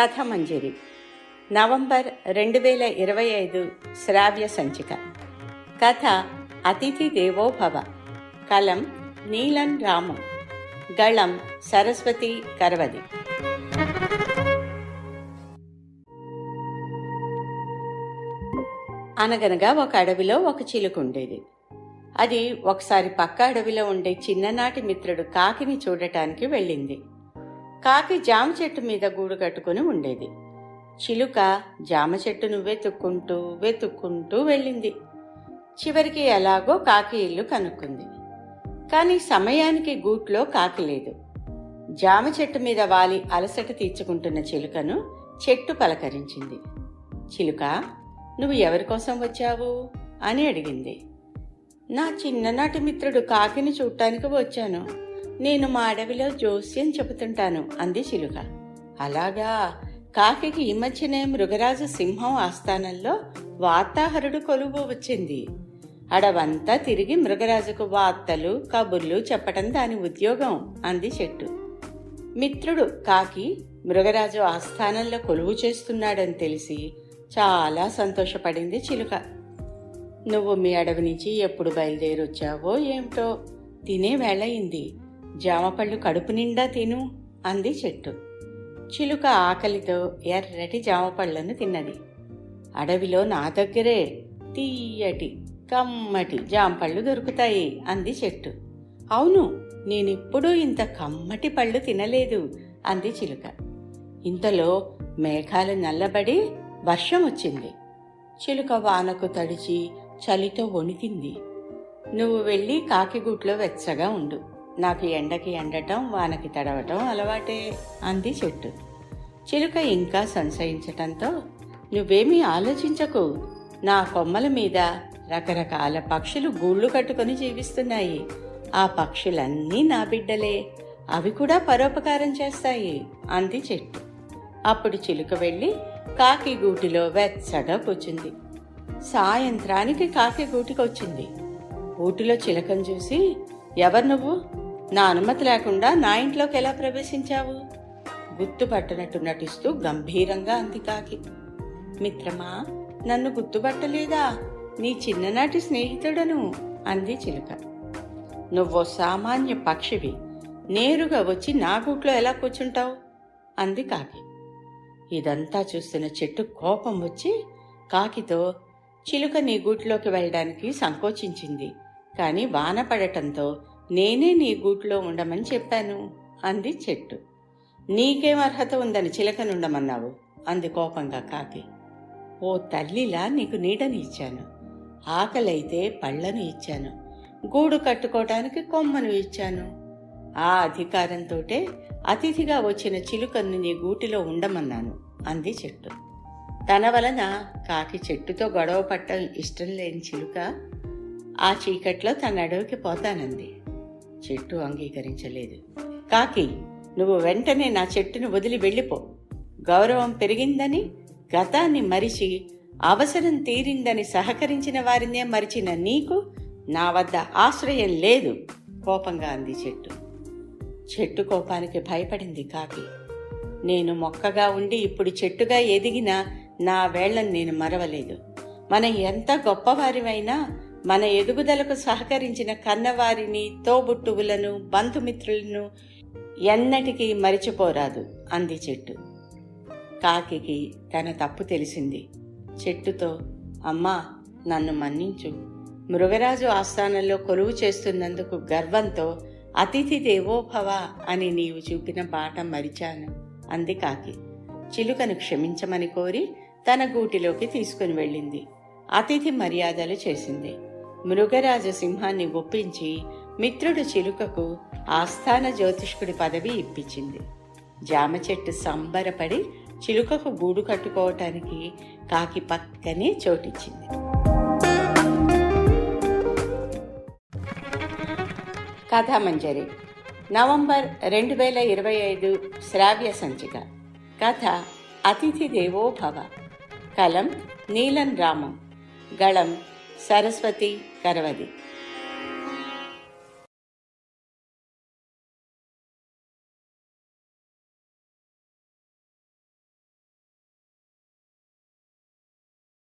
కథమంజరి. November రెండు వేల ఇరవై ఐదు శ్రావ్య సంచిక. కథ అతిథి దేవోభవ. కలం నీలం రాము. గళం సరస్వతి కరవది. అనగనగా ఒక అడవిలో ఒక చిలుక ఉండేది. అది ఒకసారి పక్క అడవిలో ఉండే చిన్ననాటి మిత్రుడు కాకిని చూడటానికి వెళ్ళింది. కాకి జామ చెట్టు మీద గూడు కట్టుకుని ఉండేది. చిలుక జామ చెట్టును వెతుక్కుంటూ వెతుక్కుంటూ వెళ్ళింది. చివరికి ఎలాగో కాకి ఇల్లు కనుక్కుంది. కానీ సమయానికి గూట్లో కాకి లేదు. జామ చెట్టు మీద వాలి అలసట తీర్చుకుంటున్న చిలుకను చెట్టు పలకరించింది. చిలుక నువ్వు ఎవరి కోసం వచ్చావు? అని అడిగింది. నా చిన్ననాటి మిత్రుడు కాకిని చూడటానికి వచ్చాను. నేను మా అడవిలో జోస్యం చెబుతుంటాను అంది చిలుక. అలాగా? కాకికి ఈ మధ్యనే మృగరాజు సింహం ఆస్థానంలో వార్తాహరుడు కొలువు వచ్చింది. అడవంతా తిరిగి మృగరాజుకు వార్తలు కబుర్లు చెప్పటం దాని ఉద్యోగం అంది చెట్టు. మిత్రుడు కాకి మృగరాజు ఆస్థానంలో కొలువు చేస్తున్నాడని తెలిసి చాలా సంతోషపడింది చిలుక. నువ్వు మీ అడవి నుంచి ఎప్పుడు బయలుదేరొచ్చావో ఏమిటో తినే వేళయింది జామపళ్ళు కడుపు నిండా తిను అంది చెట్టు. చిలుక ఆకలితో ఎర్రటి జామపళ్ళను తిన్నది. అడవిలో నా దగ్గరే తీయటి కమ్మటి జామపళ్ళు దొరుకుతాయి అంది చెట్టు. అవును నేనిప్పుడూ ఇంత కమ్మటి పళ్ళు తినలేదు అంది చిలుక. ఇంతలో మేఘాలు నల్లబడి వర్షం వచ్చింది. చిలుక వానకు తడిచి చలితో వణికింది నువ్వు వెళ్ళి కాకిగూట్లో వెచ్చగా ఉండు. నాకు ఎండకి ఎండటం వానకి తడవటం అలవాటే అంది చెట్టు. చిలుక ఇంకా సంశయించటంతో నువ్వేమీ ఆలోచించకు. నా కొమ్మల మీద రకరకాల పక్షులు గూళ్ళు కట్టుకొని జీవిస్తున్నాయి. ఆ పక్షులన్నీ నా బిడ్డలే. అవి కూడా పరోపకారం చేస్తాయి అంది చెట్టు. అప్పుడు చిలుక వెళ్ళి కాకి గూటిలో వెచ్చగా కూర్చుంది. సాయంత్రానికి కాకి గూటికొచ్చింది. గూటిలో చిలకను చూసి ఎవరు నువ్వు? నా అనుమతి లేకుండా నా ఇంట్లోకి ఎలా ప్రవేశించావు? గుర్తుపట్టనట్టు నటిస్తూ గంభీరంగా అంది కాకి. మిత్రమా నన్ను గుర్తుపట్టలేదా? నీ చిన్ననాటి స్నేహితుడను అంది చిలుక. నువ్వో సామాన్య పక్షివి. నేరుగా వచ్చి నా గూట్లో ఎలా కూర్చుంటావు? అంది కాకి. ఇదంతా చూస్తున్న చెట్టు కోపం వచ్చి కాకితో చిలుక నీ గూట్లోకి వెళ్ళడానికి సంకోచించింది. కానీ వాన పడటంతో నేనే నీ గూట్లో ఉండమని చెప్పాను. అంది చెట్టు. నీకేం అర్హత ఉందని చిలకనుండమన్నావు. అంది కోపంగా కాకి. ఓ తల్లిలా నీకు నీడని ఇచ్చాను. ఆకలైతే పళ్ళను ఇచ్చాను. గూడు కట్టుకోవటానికి కొమ్మను ఇచ్చాను. ఆ అధికారంతోటే అతిథిగా వచ్చిన చిలుకను నీ గూటిలో ఉండమన్నాను. అంది చెట్టు. తన వలన కాకి చెట్టుతో గొడవ పట్టడం ఇష్టం లేని చిలుక ఆ చీకట్లో తన అడవికి పోతానంది. చెట్టు అంగీకరించలేదు. కాకి నువ్వు వెంటనే నా చెట్టును వదిలి వెళ్ళిపో. గౌరవం పెరిగిందని గతాన్ని మరిచి అవసరం తీరిందని సహకరించిన వారినే మరిచిన నీకు నా వద్ద ఆశ్రయం లేదు కోపంగా అంది చెట్టు. చెట్టు కోపానికి భయపడింది కాకి. నేను మొక్కగా ఉండి ఇప్పుడు చెట్టుగా ఎదిగినా నా వేళ్ళను నేను మరవలేదు. మనం ఎంత గొప్పవారివైనా మన ఎదుగుదలకు సహకరించిన కన్నవారిని తోబుట్టువులను బంధుమిత్రులను ఎన్నటికీ మరిచిపోరాదు అంది చెట్టు. కాకికి తన తప్పు తెలిసింది. చెట్టుతో అమ్మా నన్ను మన్నించు. మృగరాజు ఆస్థానంలో కొలువు చేస్తున్నందుకు గర్వంతో అతిథి దేవోభవ అని నీవు చూపిన బాట మరిచాను అంది కాకి. చిలుకను క్షమించమని కోరి తన గూటిలోకి తీసుకుని వెళ్ళింది. అతిథి మర్యాదలు చేసింది. మృగరాజ సింహాన్ని ఒప్పించి మిత్రుడు చిలుకకు ఆస్థాన జ్యోతిష్కుడి పదవి ఇప్పించింది. జామ చెట్టు సంబరపడి చిలుకకు గూడు కట్టుకోవటానికి కాకి పక్కనే చోటిచ్చింది. కథామంజరి నవంబర్ రెండు వేల ఇరవై ఐదు శ్రావ్య సంచిక. కథ అతిథి దేవో భవ కలం నీలం రామం. గళం సరస్వతి కరవది.